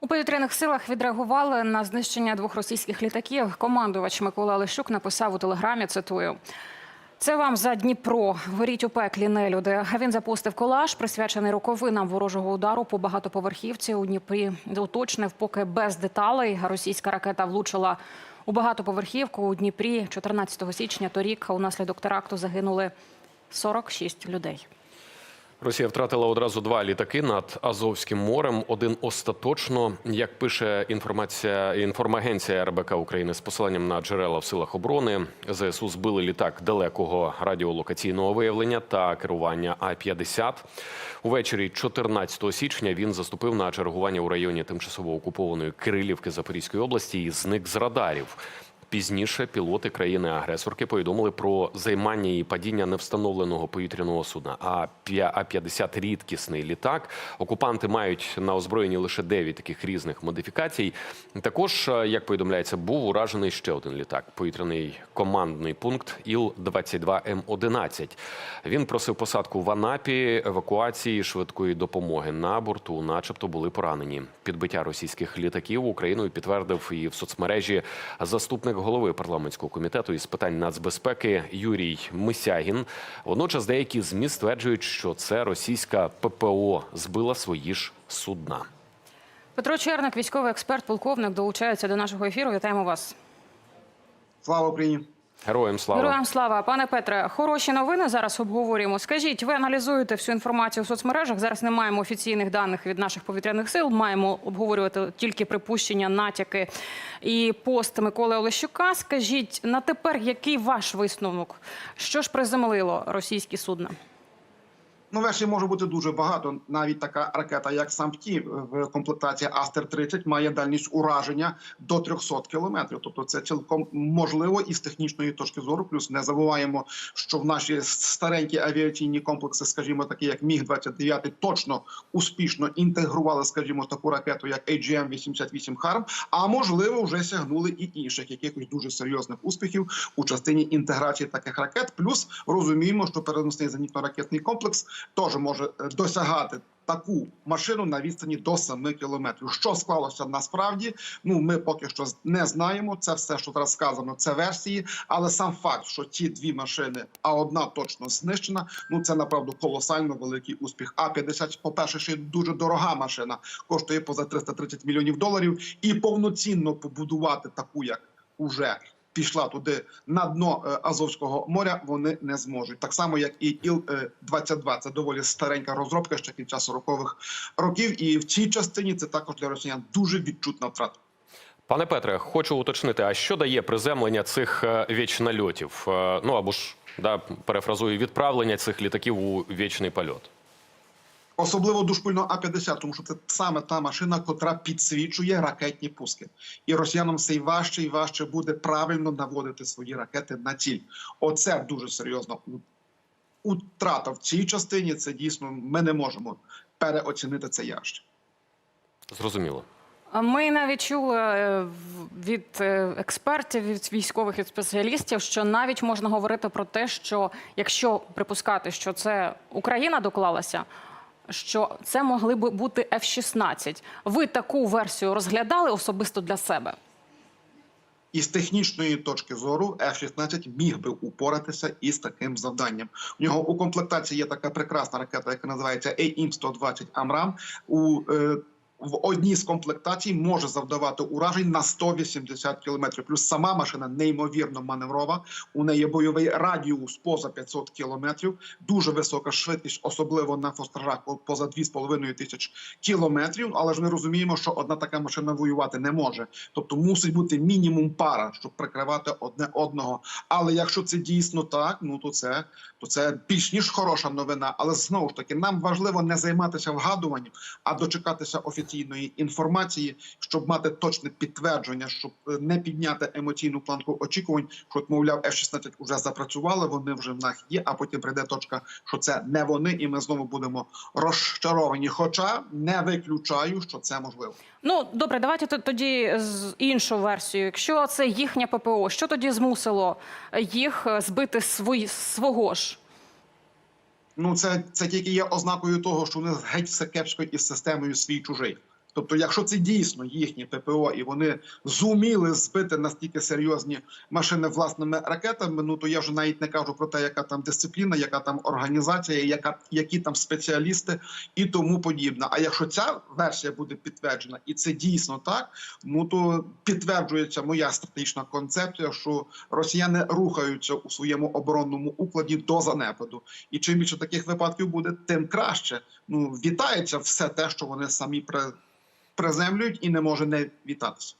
У повітряних силах відреагували на знищення двох російських літаків. Командувач Микола Лещук написав у телеграмі. Цитую. Це вам за Дніпро. Горіть у пеклі нелюди. Він запустив колаж, присвячений роковинам ворожого удару по багатоповерхівці у Дніпрі. Уточнив, поки без деталей російська ракета влучила у багатоповерхівку у Дніпрі 14 січня. Торік унаслідок теракту загинули 46 людей. Росія втратила одразу два літаки над Азовським морем. Один остаточно, як пише інформація інформагенція РБК України з посиланням на джерела в силах оборони. ЗСУ збили літак далекого радіолокаційного виявлення та керування А-50. Увечері 14 січня він заступив на чергування у районі тимчасово окупованої Кирилівки Запорізької області і зник з радарів. Пізніше пілоти країни-агресорки повідомили про займання і падіння невстановленого повітряного судна. А 50 рідкісний літак. Окупанти мають на озброєнні лише 9 таких різних модифікацій. Також, е, як повідомляється, був уражений ще один літак. Повітряний командний пункт Іл-22М11. Він просив посадку в Анапі, евакуації швидкої допомоги на борту, начебто, були поранені. Підбиття російських літаків Україною підтвердив і в соцмережі заступник голови парламентського комітету із питань нацбезпеки Юрій Мисягін. Водночас деякі змі стверджують, що це російська ППО збила свої ж судна. Петро Черник, військовий експерт, полковник, долучається до нашого ефіру. Вітаємо вас. Слава Україні! Героям слава Героям слава, пане Петре. Хороші новини зараз обговорюємо. Скажіть, ви аналізуєте всю інформацію в соцмережах. Зараз не маємо офіційних даних від наших повітряних сил. Маємо обговорювати тільки припущення, натяки і пост Миколи Олещука. Скажіть на тепер, який ваш висновок? Що ж приземлило російські судна? Ну, версій може бути дуже багато. Навіть така ракета, як САМПТІ в комплектації Астер-30 має дальність ураження до 300 кілометрів. Тобто, це цілком можливо і з технічної точки зору. Плюс не забуваємо, що в наші старенькі авіаційні комплекси, скажімо, такі як Міг 29 точно успішно інтегрували, скажімо, таку ракету, як AGM-88 Харм. А можливо, вже сягнули і інших якихось дуже серйозних успіхів у частині інтеграції таких ракет. Плюс розуміємо, що переносний зенітно-ракетний комплекс теж може е, досягати. Таку машину на відстані до 7 кілометрів. Що склалося насправді? Ну ми поки що не знаємо. Це все, що зараз сказано, це версії. Але сам факт, що ті дві машини, а одна точно знищена. Ну це направду колосально великий успіх. А 50 по перше, ще дуже дорога машина, коштує поза 330 мільйонів доларів, і повноцінно побудувати таку, як уже пішла туди на дно е, Азовського моря, вони не зможуть. Так само, як і Іл-22. Це доволі старенька розробка ще кінця 40-х років. І в цій частині це також для росіян дуже відчутна втрата. Пане Петре, хочу уточнити, а що дає приземлення цих е, вічнольотів? Е, Ну або ж да, перефразую відправлення цих літаків у вічний польот. Особливо душпильно А-50, тому що це саме та машина, котра підсвічує ракетні пуски, і росіянам все й важче і важче буде правильно наводити свої ракети на ціль. Оце дуже серйозно утрата в цій частині. Це дійсно ми не можемо переоцінити це явище. Зрозуміло. Ми навіть чули е, від е, експертів, від військових від спеціалістів, що навіть можна говорити про те, що якщо припускати, що це Україна доклалася, що це могли би бути F-16. Ви таку версію розглядали особисто для себе? І з технічної точки зору F-16 міг би упоратися із таким завданням. У нього у комплектації є така прекрасна ракета, яка називається AIM-120 Амрам. У е, в одній з комплектацій може завдавати уражень на 180 кілометрів. Плюс сама машина неймовірно маневрова. У неї бойовий радіус поза 500 кілометрів, дуже висока швидкість, особливо на фостражах поза 2,5 тисяч кілометрів. Але ж ми розуміємо, що одна така машина воювати не може. Тобто мусить бути мінімум пара, щоб прикривати одне одного. Але якщо це дійсно так, ну то це то це більш ніж хороша новина. Але знову ж таки, нам важливо не займатися вгадуванням, а дочекатися офіційної інформації, щоб мати точне підтвердження, щоб е, не підняти емоційну планку очікувань, що мовляв, F-16 вже запрацювали, вони вже в нас є. А потім прийде точка, що це не вони, і ми знову будемо розчаровані. Хоча не виключаю, що це можливо. Ну добре, давайте тоді з іншу версію. Якщо це їхнє ППО, що тоді змусило їх е, збити свої свого ж? Ну це, це тільки є ознакою того, що них геть все кепсько із системою свій чужий. Тобто, якщо це дійсно їхні ППО, і вони зуміли збити настільки серйозні машини власними ракетами, ну то я вже навіть не кажу про те, яка там дисципліна, яка там організація, яка які там спеціалісти і тому подібне. А якщо ця версія буде підтверджена, і це дійсно так, ну то підтверджується моя стратегічна концепція, що росіяни рухаються у своєму оборонному укладі до занепаду. І чим більше таких випадків буде, тим краще. Ну вітається все те, що вони самі при- приземлюють, і не може не вітатися.